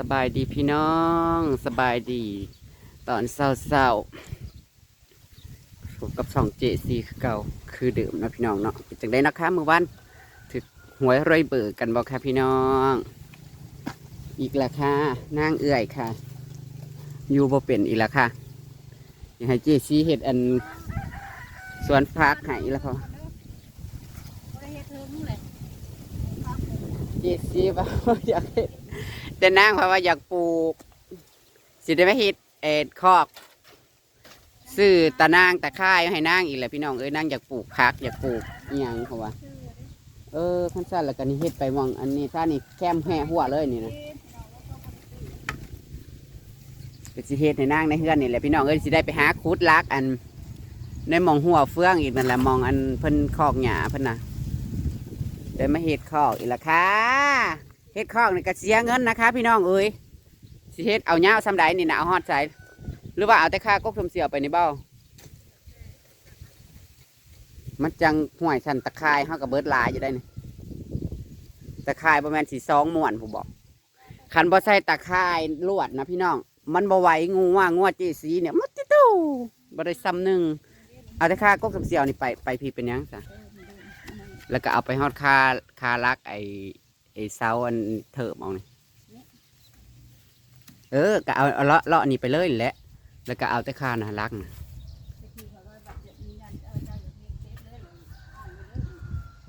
สบายดีพี่น้องสบายดี ตอนเศร้าๆผมกับสองเจซีคือเก่าคือเดิมนะพี่น้องเนาะเป็นจังได้นะคะเมื่อวานถึกหวยรอยเบิกกันบอกค่ะพี่น้อง อีกและค่ะนางเอื่อยค่ะอยู่บ่เป็นอีกและค่ะอยากให้เจซีเห็ดอันสวนพักให้แล้วพอเจซีว่าอยากเฮ็ด แต่นางเพราะว่าอยากปลูก สิได้ไม่เฮ็ดเอ็ดคอกซื้อตะนางตะค่ายให้นางอีกแหละพี่น้องเอ้ยนางอยากปลูกพักอยากปลูกอหยังเขาว่าเออขั้นสั้นแล้วก็นี่เฮ็ดไปมองอันนี้ถ้านี่แคมแห่หัวเลยนี่นะก็สิเฮ็ดให้นางในเฮือนนี่แหละพี่น้องเอ้ยสิได้ไปหาคุดลักอันในมองหัวเฟืองอีกนั่นแหละมองอันเพิ่นคอกหญ้าเพิ่นน่ะเดินมาเฮ็ดคอกอีกและค่ะ เฮ็ดคอกนี่ก็เสียเงินนะคะ พี่น้องเอ้ยสิเฮ็ดเอาเงาซ้ำใดนี่นะเอาฮอดใส่หรือว่าเอาแต่ค่ากกทมเสียวไปในเบ้ามันจังห่วยชันตะคายเฮากับเบิดลายอยู่ได้นี่ตะคายประมาณสีสองม่วนผมบอกคันบ่ใส่ตะคายลวดนะพี่น้อง มันบ่ไหวงูว่างัวจีสีเนี่ยมันติตู้บ่ได้ซ้ำหนึ่งเอาแต่ค่ากกทมเสียวนี่ไปไปพี่เป็นยังซะแล้วก็เอาไปฮอดคาคาลักไอ อเสาอันเถิบเอานี่เออก็เอาเอาเลาะเลาะนี่ไปเลยแหละ แล้วก็เอาแต่คานะลักนะ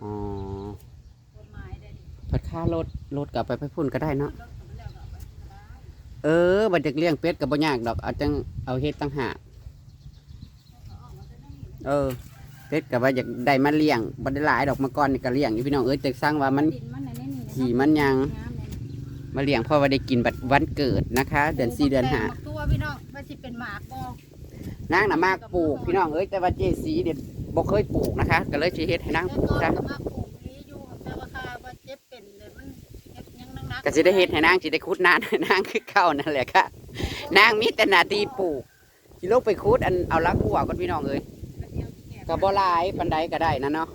อ๋อพัดค่ารถรถกลับไปไปพุ่นก็ได้เนาะเออบัดจากเลี้ยงเป็ดกับบ่ยากดอกเอาจังเอาเฮ็ดตั้งหากเออเป็ดกับว่าอยากได้มาเลี้ยงบัได้หลายดอกมาก่อนนี่ก็เลี้ยงอยู่พี่น้องเอ้ยแต่สร้างว่ามัน ขี่มันยัง มาเลี้ยงเพราะว่าได้กินบัดวันเกิดนะคะ เดือนสี่เดือนห้าตัวพี่น้องว่าสิเป็นหมากบ่นางน่ะมากปลูกพี่น้องเอ้ยแต่ว่าเจสีเด็ดบ่เคยปลูกนะคะ ก็เลยชีเฮ็ดให้นางปลูกแล้ซะวก็มาปลูกนี้อยู่แต่ว่าคาว่าเจ็บเป็นเลยมันเฮ็ดยังนักๆก็สิได้เฮ็ดให้นางสิได้คุดนานให้นางคือเก่านั่นแหละค่ะนางมีแต่หน้าที่ปลูกสิลงไปคุดอันเอาลักหัวก่อนพี่น้องเอ้ยก็บ่หลายปานใดก็ได้นะเนาะ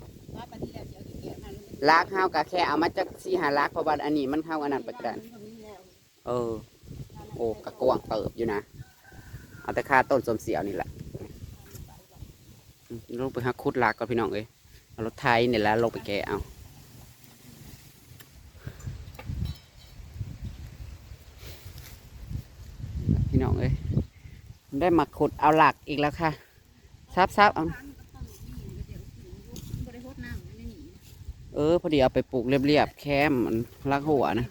ลักเฮาก็แค่เอามาจากสี่หาลักเพราะว่าอันนี้มันเข้าอันนั้นไปกันเออ โอ้กระกวางเติบอยู่นะเอาแต่ค่าต้นสมเสียวนี่แหละลงไปหาคุดลากก่อนพี่น้องเอ้ยเอารถไทยเนี่ยแหละลงไปแกเอาพี่น้องเอ้ยได้มาขุดเอาหลักอีกแล้วค่ะซับซับเอา บ่ได้โคตรน้ำมันนี่ เออพอดีเอาไปปลูกเรียบๆแคมมันลักหัวนะ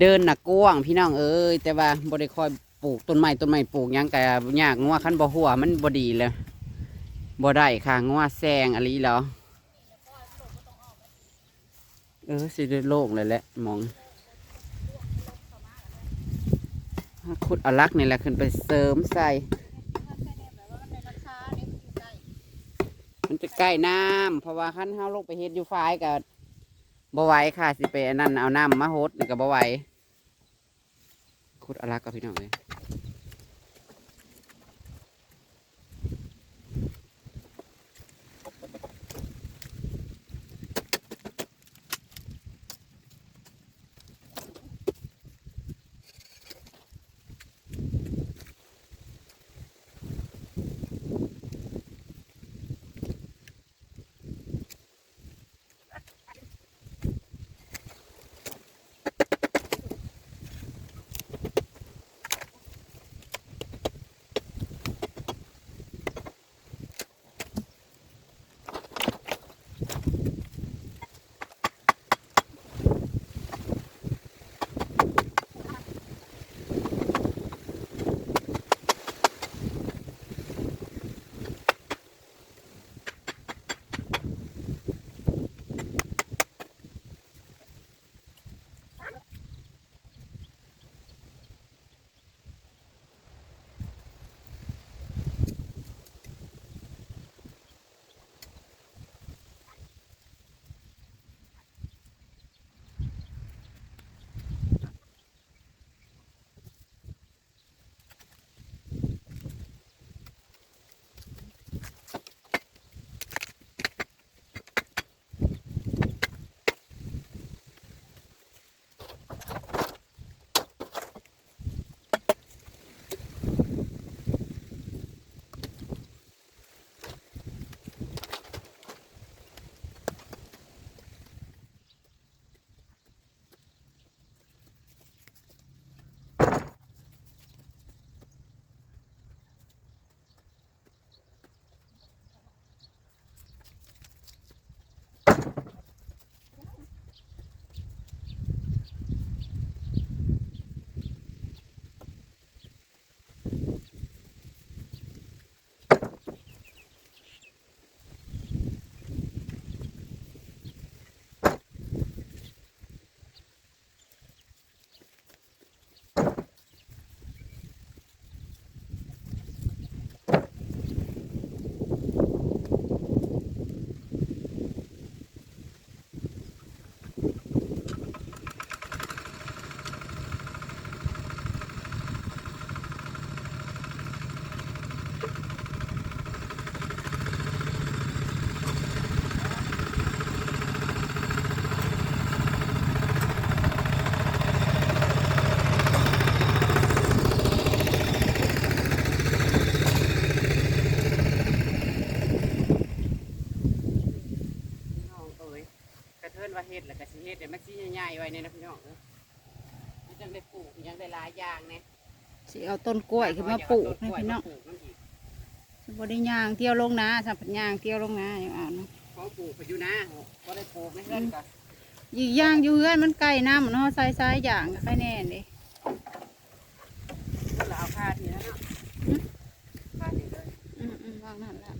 เดินหนักกว้างพี่น้องเอ้ยแต่ว่าบ่ได้คอยปลูกต้นไม้ต้นไม้ปลูกยังกะยากงัวคันบ่หัวมันบ่ดีเลยบ่ได้ค่ะงัวแซงอะไรแล้วเออสิได้โล่งเลยแหละมองขุดเอาลักนี่แหละขึ้นไปเสริมใส่ มันจะใกล้น้ำเพราะว่าขั้นเฮาลงไปเฮ็ดอยู่ฝ้ายกับบ่ไหวค่ะสิไปอันนั่นเอาน้ำมาโฮดนี่ก็บ่ไหวขุดอะไรกกับพี่น้องเลย ใหญ่ๆไว้ในนะพี่น้องเอ้ยมันจังได้ปลูกอิหยังได้หลายอย่างแน่สิเอาต้นกล้วยขึ้นมาปลูกให้เอพี่น้องต้กล้วยมาปลูกมันอีกบ่ได้ย่างเที่ยวลงนาสัมผัสย่างเที่ยวลงนาอย่างเอาเนาะเขาปลูกไปอยู่นะก็ได้ปลูกในเรือนก็อีกอย่างอยู่เฮือนมันใกล้น้ำเนาะใส่ใส่อย่างก็ใครแน่เด้เพิ่นละเอาค่าทีนะเนาะค่าทีเลยอืมอืมวางนั่นละ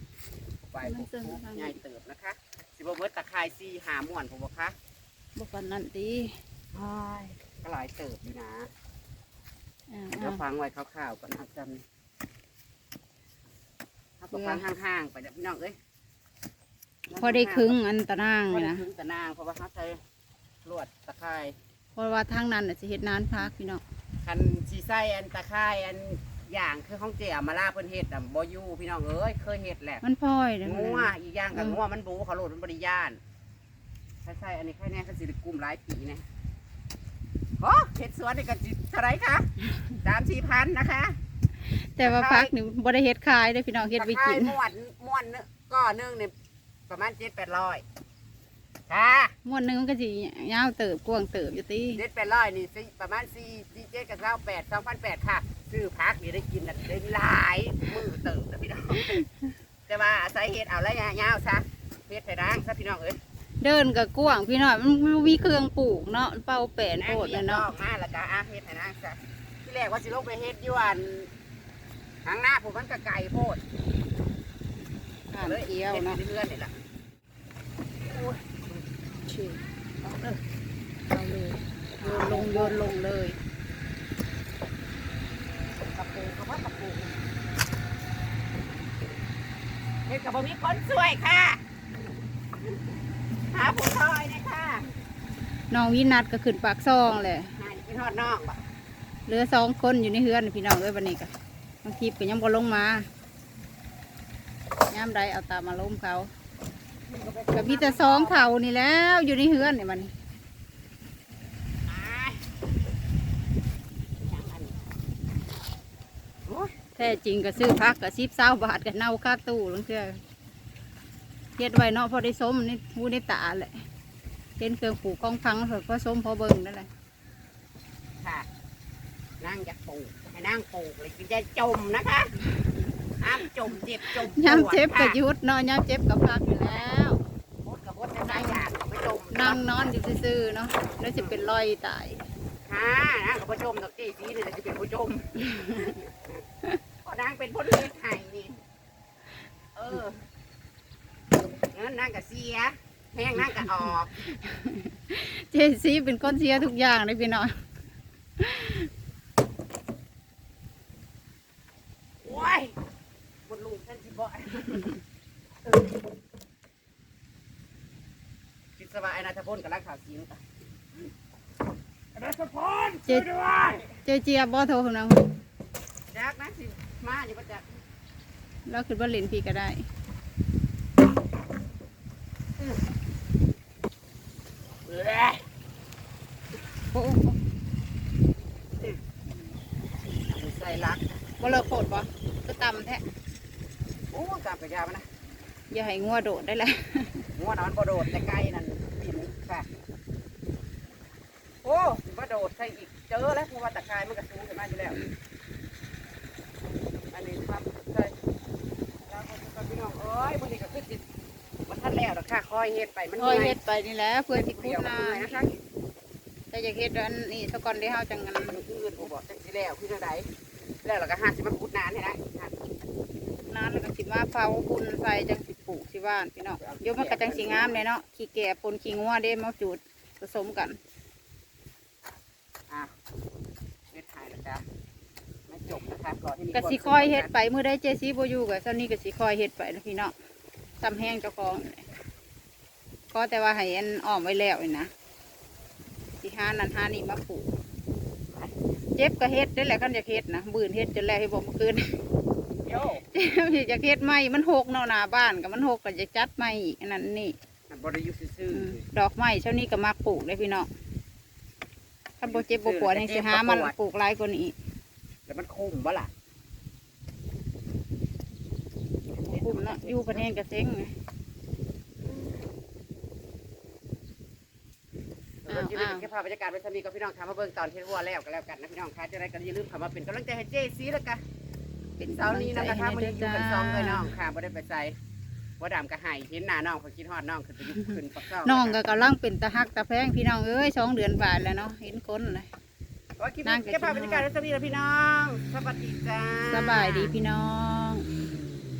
ไปปลูกปลูกใหญ่เติบนะคะ สิบ่เบิดตะไคร้ซี่หาม่วนผมบ่คะ บ่ปานนั้นติก็หลายเติบอยู่นะอ่าเดี๋ยวฟังไว้คร่าวๆก่อนนะจำถ้าก็ฟังห่างๆไปเดี๋ยวพี่น้องเอ้ยพอได้ครึ่งอันตะนางพอนี่ได้นะ ครึ่งตะนางเพราะว่าเขาใช้ลวดตะไคร้เพราะว่าทางนั้นน่ะสิเฮ็ดนานพักพี่น้องคันสีไส้อันตะไคร้อันอย่างคือของเจียมาล่าเพิ่นเฮ็ดอะบ่อยู่พี่น้องเอ้ยเคยเฮ็ดแหละมันพลอยนะงัวอีกอย่างกับงัวมันบูเขาโหลดมันบริยาน ใช่ใช่อันนี้แค่แน่เขาสิได้กลุ่มหลายปีเนี่ยโอ้เฮ็ดสวนนี่ก็จิเท่าไหรคะสามสี่พันนะคะแต่ว่าพักนี่บ่ได้เฮ็ดขายเด้อพี่น้องเฮ็ดไว้ตะไคร้กินม้วนม้วนนึงก้อนหนึงเนี่ยประมาณเจ็ดแปดร้อยค่ะม้วนหนึงมันก็สิยาวเติบกว้างเติบอยู่ติเจ็ดแปดร้อยนี่สิประมาณสี่สี่เจ็ดกับเก้าแปดสองพันแปดค่ะซื้อพักนี่ได้กินน่ะได้หลายมือเติบนะพี่น้อง แต่ว่าอาศัยเฮ็ดเอาแล้วยาวๆซะเฮ็ดไปดังซะพี่น้องเอ้ย เดินก็กว้างพี่น้องมันมันมีเครื่องปลูกเนาะเป้าแปนโพดเลยเนาะงมาแล้วก็อาเฮ็ดให้นางซะที่แรกว่าสิลงไปเฮ็ดอยู่อันทางหน้าผมมันก็ไกลโพดข้ามเที่ยวเฮ็ดเนาะเรื่อยๆนี่ล่ะชื่อเอาเลยเอาเลยโยนลงโยนลงเลยกระปูกระเพาะกระปูเฮ็ดกับบ่มีคนสวยค่ะ หาผู้ชอยนะค่ะ น้องวินัดก็ขึ้นปากซองเลยหากินฮอดน้องบ่เหลือสองคนอยู่ในเฮือนพี่น้องเอ้ยวันนี้ก็บางทีก็ยังบ่ลงมาย่ามใดเอาตามมาล้มเขาก็มีแต่สองเท่านี่แล้วอยู่ในเฮือนนี่มันอ่ายังอันนี้โอ้ยแท้จริงก็ซื้อพักก็สิบเศร้าบาทก็เน่าค่าตู้ลงเชื่อเฮ็ดไว้เนาะพอได้ส้มนี่หูได้ตาแหละ เห็นเครื่องปลูกกองพังเถอะก็ส้มพอเบิ่งนั่นแหละค่ะนั่งอยากปลูกให้นั่งปลูกเลยจะจมนะคะห้ามจมเจ็บจมปวดยามเจ็บก็ค่ะหยุดเนาะยามเจ็บก็พักอยู่แล้วพดกับพดในหลายอย่างไม่จมนั่งนอนอยู่ซื่อๆเนาะแล้วจะเป็นรอยตายค่ะนั่งกับผู้ชมดอกจี้ซีนี่แหละจะเป็นผู้ชมก็นั่งเป็นผู้เลี้ยงไห่นี่เอองั้นนั่งกับเสีย แห้งนั่งกับออกเจซีเป็นคนเสียทุกอย่างเลยพี่น้องโอ้ยบนลูกท่านสิบ่อยคิดสบายนะทพลกับรักข่าวสีนกันรัฐพลช่วยด้วยเจเจียบอโทรของเราจักนะสิมาอยู่ประจักษ์เราคือว่าเล่นพี่ก็ได้ เอ้ย โอ้ ใส่รัก บ่ เลิกโคตรบ่ก็ตำแท้โอ้กลับไปยามันนะอย่าให้งัวโดดได้แหละงัวนอนบ่โดดแต่ไกลนั่นปิ่นค่ะ โอ้มาโดดใส่อีกเจอแล้วเพราะว่าตะกายมันก็สูงขึ้นมาอยู่แล้ว อันนี้ครับใส่แล้วก็จะพี่น้องเอ้ยมันนี่ก็คือจิตมันทันแล้วดอกค่ะคอยเฮ็ดไปมันคอยมื่เฮ็ดไปนี่แหละเพื่อที่เดีคุ้ยวนามันนะคะแต่อยากเฮ็ดอันนี้สก่อนได้เฮาจังงันมันคืออื่นผมบอกจังสิแล้วคือจังได แล้วเราก็ห้าสิมาขุดนานให้ได้ค่ะนานแล้วก็สิมาเผาคุณใส่จังสิปลูกสิบ้านพี่น้องเดี๋ยวมันก็จังสิงามเลยเนาะขี้แก่ปนขี้งัวเด้มาจูดผสมกันอะเฮ็ดถ่ายแล้วจ้ะไม่จบนะคะก่อนที่มีก็สิคอยเฮ็ดไปมื้อใดเจซีบ่อยู่ก็ตอนนี้ก็สิคอยเฮ็ดไปนะพี่น้องทำแห้งเจ้าของนี่แหละขอแต่ว่าให้อันอ้อมไว้แล้วนี่นะสิหานั่นหานี่มาปลูก เจ็บก็เฮ็ดได้แหละคันอยากเฮ็ดนะบืนเฮ็ดจนแล้วให้บ่มาคืนโยเจ็บอยากเฮ็ดใหม่มันหกเนาะหน้าบ้านก็มันหกก็จะจัดใหม่อีกอันนั้นนี่บริยุทธ์ซื่ออืมดอกไม้เช้านี้ก็มักปลูกเลยพี่น้องถ้าบ่เจ็บบ่ปวดยังสิหามันปลูกหลายกว่านี้อีกๆแล้วมันคุ้มบ่ล่ะคุ้มเนาะอยู่ประเทศกระเซ็งไง รถยืนเก็บภาพบรรยากาศไว้สมีกับพี่น้องทำมาเบิ่งตอนเทหัวแล้วก็แล้วกันนะพี่น้องคะจะได้กันอย่าลืมเข้ามาเป็นกำลังใจให้เจ๊ซีแล้วกันเป็นเสาร์นี้นะคะมันอยู่กันด้วยสองเลยน้องค่ะบ่ได้ไปใส่ว่าดำก็ใหายเห็นหน้าน้องเขาคิดฮอดน้องขึ้นไปอยุบขึ้นปักเก้าน้องก็กำลังเป็นตะฮักตะแพงพี่น้องเอ้ยสองเดือนบาทแล้วเนาะเห็นคนเลย ว่าคลิปนี้เก็บภาพบรรยากาศไว้สมีแล้วพี่น้องสวัสดีจ้า สบายดีพี่น้อง